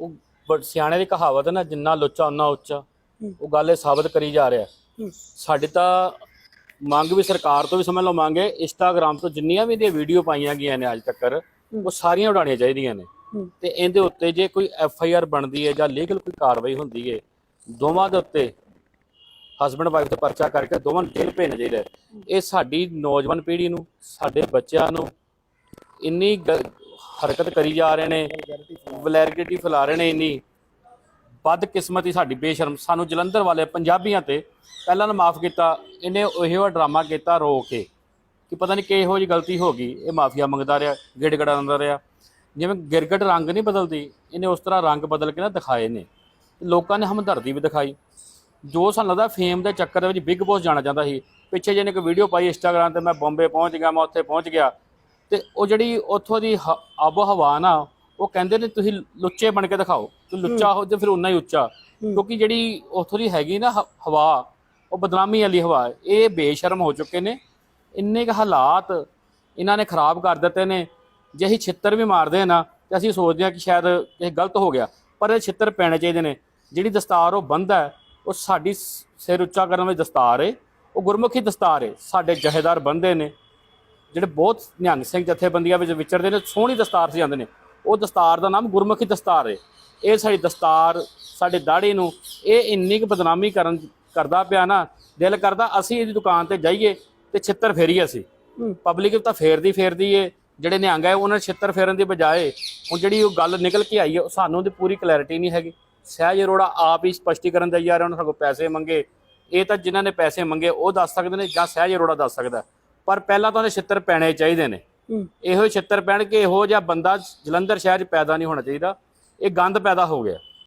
ਉਹ ਬ- ਸਿਆਣੇ ਦੀ ਕਹਾਵਤ ਹੈ ਨਾ ਜਿੰਨਾ ਲੁੱਚਾ ਉਨਾ ਉੱਚਾ ਉਹ ਗੱਲ ਇਹ ਸਾਬਤ ਕਰੀ ਜਾ ਰਿਹਾ। ਸਾਡੀ ਤਾਂ ਮੰਗ ਵੀ ਸਰਕਾਰ ਤੋਂ ਵੀ ਸਮਝ ਲਓ ਮੰਗੇ ਇੰਸਟਾਗ੍ਰam ਤੋਂ ਜਿੰਨੀਆਂ ਵੀ ਇਹਦੀਆਂ ਵੀਡੀਓ ਪਾਈਆਂ ਗਈਆਂ ਨੇ ਅੱਜ ਤੱਕ ਉਹ ਸਾਰੀਆਂ ਉਡਾਣੀਆਂ ਚਾਹੀਦੀਆਂ ਨੇ। ਤੇ ਇਹਦੇ ਉੱਤੇ ਜੇ ਕੋਈ ਐਫ ਆਈ ਆਰ ਬਣਦੀ ਹੈ ਜਾਂ ਲੀਗਲ ਕੋਈ ਕਾਰਵਾਈ ਹੁੰਦੀ ਹੈ ਦੋਵਾਂ ਦੇ ਉੱਤੇ ਹਸਬੰਡ ਵਾਈਫ ਤੇ ਪਰਚਾ ਕਰਕੇ ਦੋਵਾਂ ਨੂੰ ਜੇਲ੍ਹ ਭੇਜਣਾ ਚਾਹੀਦਾ। ਇਹ ਸਾਡੀ ਨੌਜਵਾਨ ਪੀੜ੍ਹੀ ਨੂੰ ਸਾਡੇ ਬੱਚਿਆਂ ਨੂੰ ਇੰਨੀ ਹਰਕਤ ਕਰੀ ਜਾ ਰਹੇ ਨੇ, ਵਲੈਰਿਟੀ ਫੈਲਾ ਰਹੇ ਨੇ ਇੰਨੀ। ਬਦ ਕਿਸਮਤੀ ਸਾਡੀ ਬੇਸ਼ਰਮ। ਸਾਨੂੰ ਜਲੰਧਰ ਵਾਲੇ ਪੰਜਾਬੀਆਂ ਤੇ ਪਹਿਲਾਂ ਨਾ ਮਾਫ ਕੀਤਾ, ਇਹਨੇ ਇਹੋ ਡਰਾਮਾ ਕੀਤਾ ਰੋ ਕੇ। ਕਿ ਪਤਾ ਨਹੀਂ ਕਿਹੋ ਜੀ ਗਲਤੀ ਹੋ ਗਈ, ਇਹ ਮਾਫੀਆ ਮੰਗਦਾ ਰਿਹਾ ਗਿੜਗੜਾਉਂਦਾ ਰਿਹਾ। ਜਿਵੇਂ ਗਿਰਗਟ ਰੰਗ ਨਹੀਂ ਬਦਲਦੀ, ਇਹਨੇ ਉਸ ਤਰ੍ਹਾਂ ਰੰਗ ਬਦਲ ਕੇ ਨਾ ਦਿਖਾਏ ਨੇ। ਲੋਕਾਂ ਨੇ ਹਮਦਰਦੀ ਵੀ ਦਿਖਾਈ। ਜੋ ਸਾਨੂੰ ਲੱਗਦਾ ਫੇਮ ਦੇ ਚੱਕਰ ਦੇ ਵਿੱਚ ਬਿਗ ਬੌਸ ਜਾਣਾ ਚਾਹੁੰਦਾ ਸੀ। ਪਿੱਛੇ ਜਿਹਨੇ ਇੱਕ ਵੀਡੀਓ ਪਾਈ ਇੰਸਟਾਗ੍ਰam ਤੇ, ਮੈਂ ਬੰਬੇ ਪਹੁੰਚ ਗਿਆ, ਮੈਂ ਉੱਥੇ ਪਹੁੰਚ ਗਿਆ। ਤੇ ਉਹ ਜਿਹੜੀ ਉੱਥੋਂ ਦੀ ਹ- ਆਬੋ ਹਵਾ ਨਾ ਉਹ ਕਹਿੰਦੇ ਨੇ ਤੁਸੀਂ ਲੁੱਚੇ ਬਣ ਕੇ ਦਿਖਾਓ। ਤੂੰ ਲੁੱਚਾ ਹੋ। ਤੇ ਫਿਰ ਉਨਾ ਹੀ ਉੱਚਾ। ਕਿਉਂਕਿ ਜਿਹੜੀ ਉੱਥੋਂ ਦੀ ਹੈਗੀ ਨਾ ਹ- ਹਵਾ ਉਹ ਬਦਨਾਮੀ ਵਾਲੀ ਹਵਾ ਹੈ। ਇਹ ਬੇਸ਼ਰਮ ਹੋ ਚੁੱਕੇ ਨੇ। ਇੰਨੇ ਕੁ ਹਾਲਾਤ ਇਹਨਾਂ ਨੇ ਖਰਾਬ ਕਰ ਦਿੱਤੇ ਨੇ। ਜੇ ਅਸੀਂ ਛਿੱਤਰ ਵੀ ਮਾਰਦੇ ਆ ਨਾ ਤੇ ਅਸੀਂ ਸੋਚਦੇ ਹਾਂ ਕਿ ਸ਼ਾਇਦ ਇਹ ਗਲਤ ਹੋ ਗਿਆ। ਪਰ ਇਹ ਛਿੱਤਰ ਪੈਣੇ ਚਾਹੀਦੇ ਨੇ। ਜਿਹੜੀ ਦਸਤਾਰ ਉਹ ਬੰਦ ਹੈ ਉਹ ਸਾਡੀ ਸ- ਸਿਰ ਉੱਚਾ ਕਰਨ ਵਾਲੀ ਦਸਤਾਰ ਏ। ਉਹ ਗੁਰਮੁਖੀ ਦਸਤਾਰ ਏ। ਸਾਡੇ ਜਹੇਦਾਰ ਬੰਦੇ ਨੇ। ਜਿਹੜੇ ਬਹੁਤ ਨਿਹੰਗ ਸਿੰਘ ਜਥੇਬੰਦੀਆਂ ਵਿੱਚ ਵਿਚਰਦੇ ਨੇ ਸੋਹਣੀ ਦਸਤਾਰ ਸਜਾਉਂਦੇ ਨੇ। ਉਹ ਦਸਤਾਰ ਦਾ ਨਾਮ ਗੁਰਮੁਖੀ ਦਸਤਾਰ ਏ। ਇਹ ਸਾਡੀ ਦਸਤਾਰ ਸਾਡੇ ਦਾੜੀ ਨੂੰ ਇਹ ਇੰਨੀ ਕੁ ਬਦਨਾਮੀ ਕਰਨ ਕਰਦਾ ਪਿਆ ਨਾ ਦਿਲ ਕਰਦਾ ਅਸੀਂ ਇਹਦੀ ਦੁਕਾਨ ਤੇ ਜਾਈਏ ਤੇ ਛਿੱਤਰ ਫੇਰੀਏ ਅਸੀਂ। ਹੂੰ। ਪਬਲਿਕ ਤਾਂ ਫੇਰਦੀ ਫੇਰਦੀ ਏ ਜਿਹੜੇ ਨਿਹੰਗ ਹੈ ਉਹਨਾਂ ਛਿੱਤਰ ਫੇਰਨ ਦੀ ਬਜਾਏ ਹੁਣ ਜਿਹੜੀ ਉਹ ਗੱਲ ਨਿਕਲ ਕੇ ਆਈ ਹੈ ਉਹ ਸਾਨੂੰ ਉਹਦੀ ਪੂਰੀ ਕਲੈਰਿਟੀ ਨਹੀਂ ਹੈਗੀ। ਸਹਿਜ ਅਰੋੜਾ ਆਪ ਹੀ ਸਪਸ਼ਟੀਕਰਨ ਜਾ ਰਿਹਾ ਉਹਨਾਂ ਕੋਲ ਪੈਸੇ ਮੰਗੇ। ਇਹ ਤਾਂ ਜਿਨ੍ਹਾਂ ਨੇ ਪੈਸੇ ਮੰਗੇ ਉਹ ਦੱਸ ਸਕਦੇ ਨੇ ਜਾਂ ਸਹਿਜ ਅਰੋੜਾ ਦੱਸ ਸਕਦਾ। ਪਰ ਪਹਿਲਾਂ ਤਾਂ ਉਹਦੇ ਛਿੱਤਰ ਪੈਣੇ ਚਾਹੀਦੇ ਨੇ। ਇਹੋ ਛਿੱਤਰ ਪੈਣ ਕੇ ਇਹੋ ਜਿਹਾ ਬੰਦਾ ਜਲੰਧਰ ਸ਼ਹਿਰ 'ਚ ਪੈਦਾ ਨਹੀਂ ਹੋਣਾ ਚਾਹੀਦਾ। ਇਹ ਗੰਦ ਪੈਦਾ ਹੋ ਗਿਆ।